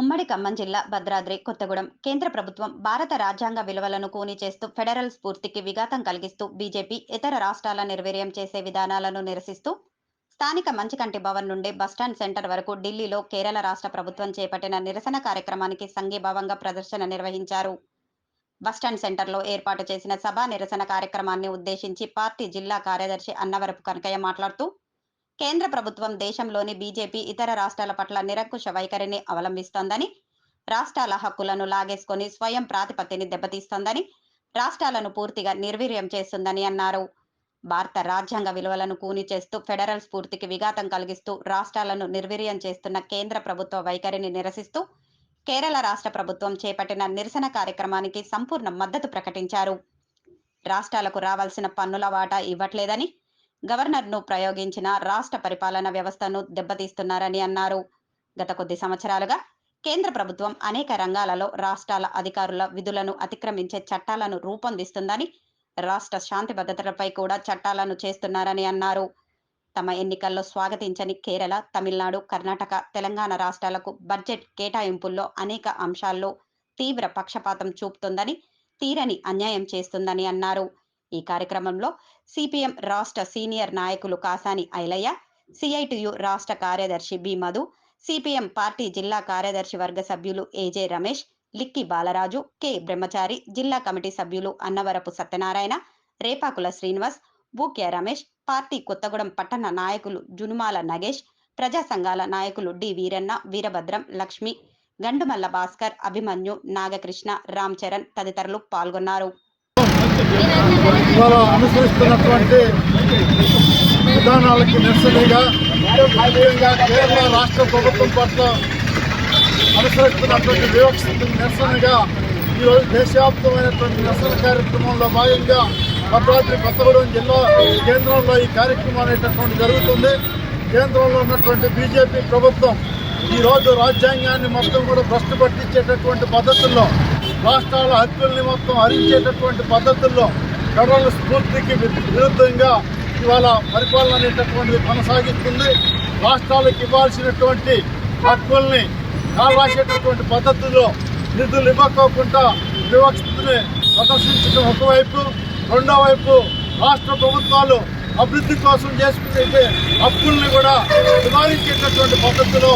ఉమ్మడి ఖమ్మం జిల్లా భద్రాద్రి కొత్తగూడెం. కేంద్ర ప్రభుత్వం భారత రాజ్యాంగ విలువలను కూని చేస్తూ ఫెడరల్ స్ఫూర్తికి విఘాతం కలిగిస్తూ బీజేపీ ఇతర రాష్ట్రాల నిర్వీర్యం చేసే విధానాలను నిరసిస్తూ స్థానిక మంచికంటి భవన్ నుండి బస్టాండ్ సెంటర్ వరకు ఢిల్లీలో కేరళ రాష్ట్ర ప్రభుత్వం చేపట్టిన నిరసన కార్యక్రమానికి సంఘీభావంగా ప్రదర్శన నిర్వహించారు. బస్టాండ్ సెంటర్లో ఏర్పాటు చేసిన సభా నిరసన కార్యక్రమాన్ని ఉద్దేశించి పార్టీ జిల్లా కార్యదర్శి అన్నవరపు కనకయ్య మాట్లాడుతూ కేంద్ర ప్రభుత్వం దేశంలోని బీజేపీ ఇతర రాష్ట్రాల పట్ల నిరంకుశ వైఖరిని అవలంబిస్తోందని రాష్ట్రాల హక్కులను లాగేసుకొని స్వయం ప్రాతిపత్తిని దెబ్బతీస్తోందని రాష్ట్రాలను పూర్తిగా నిర్వీర్యం చేస్తుందని అన్నారు. భారత రాజ్యాంగ విలువలను కూని చేస్తూ ఫెడరల్ స్ఫూర్తికి విఘాతం కలిగిస్తూ రాష్ట్రాలను నిర్వీర్యం చేస్తున్న కేంద్ర ప్రభుత్వ వైఖరిని నిరసిస్తూ కేరళ రాష్ట్ర ప్రభుత్వం చేపట్టిన నిరసన కార్యక్రమానికి సంపూర్ణ మద్దతు ప్రకటించారు. రాష్ట్రాలకు రావాల్సిన పన్నుల వాటా ఇవ్వట్లేదని గవర్నర్ను ప్రయోగించిన రాష్ట్ర పరిపాలన వ్యవస్థను దెబ్బతీస్తున్నారని అన్నారు. గత కొద్ది సంవత్సరాలుగా కేంద్ర ప్రభుత్వం అనేక రంగాలలో రాష్ట్రాల అధికారుల విధులను అతిక్రమించే చట్టాలను రూపొందిస్తుందని రాష్ట్ర శాంతి భద్రతలపై కూడా చట్టాలను చేస్తున్నారని అన్నారు. తమ ఎన్నికల్లో స్వాగతించని కేరళ తమిళనాడు కర్ణాటక తెలంగాణ రాష్ట్రాలకు బడ్జెట్ కేటాయింపుల్లో అనేక అంశాల్లో తీవ్ర పక్షపాతం చూపుతుందని తీరని అన్యాయం చేస్తుందని అన్నారు. ఈ కార్యక్రమంలో సిపిఎం రాష్ట్ర సీనియర్ నాయకులు కాసాని ఐలయ్య సిఐటియు రాష్ట్ర కార్యదర్శి బి మధు సిపిఎం పార్టీ జిల్లా కార్యదర్శి వర్గ సభ్యులు ఏజే రమేష్ లిక్కి బాలరాజు కె. బ్రహ్మచారి జిల్లా కమిటీ సభ్యులు అన్నవరపు సత్యనారాయణ రేపాకుల శ్రీనివాస్ బూక్య రమేష్ పార్టీ కొత్తగూడెం పట్టణ నాయకులు జునుమాల నగేష్ ప్రజా సంఘాల నాయకులు డి వీరన్న వీరభద్రం లక్ష్మి గండుమల్ల భాస్కర్ అభిమన్యు నాగకృష్ణ రామ్ చరణ్ తదితరులు పాల్గొన్నారు. ఇవాళ అనుసరిస్తున్నటువంటి విధానాలకి నిరసనగా ముఖ్యంగా కేరళ రాష్ట్ర ప్రభుత్వం పట్ల అనుసరిస్తున్నటువంటి వివక్షతకు నిరసనగా ఈరోజు దేశవ్యాప్తమైనటువంటి నిరసన కార్యక్రమంలో భాగంగా భద్రాద్రి కొత్తగూడెం జిల్లా కేంద్రంలో ఈ కార్యక్రమం అనేటటువంటి జరుగుతుంది. కేంద్రంలో ఉన్నటువంటి బీజేపీ ప్రభుత్వం ఈరోజు రాజ్యాంగాన్ని మొత్తం కూడా భ్రష్టు పట్టించేటటువంటి పద్ధతుల్లో రాష్ట్రాల హక్కుల్ని మొత్తం హరించేటటువంటి పద్ధతుల్లో ఫెడరల్ స్ఫూర్తికి విరుద్ధంగా ఇవాళ పరిపాలన అనేటటువంటిది కొనసాగిస్తుంది. రాష్ట్రాలకు ఇవ్వాల్సినటువంటి హక్కుల్ని కాలరాసేటటువంటి పద్ధతుల్లో నిధులు ఇవ్వకోకుండా వివక్షతని ప్రదర్శించడం ఒకవైపు. రెండో వైపు రాష్ట్ర ప్రభుత్వాలు అభివృద్ధి కోసం చేసుకునే హక్కుల్ని కూడా నివారించేటటువంటి పద్ధతిలో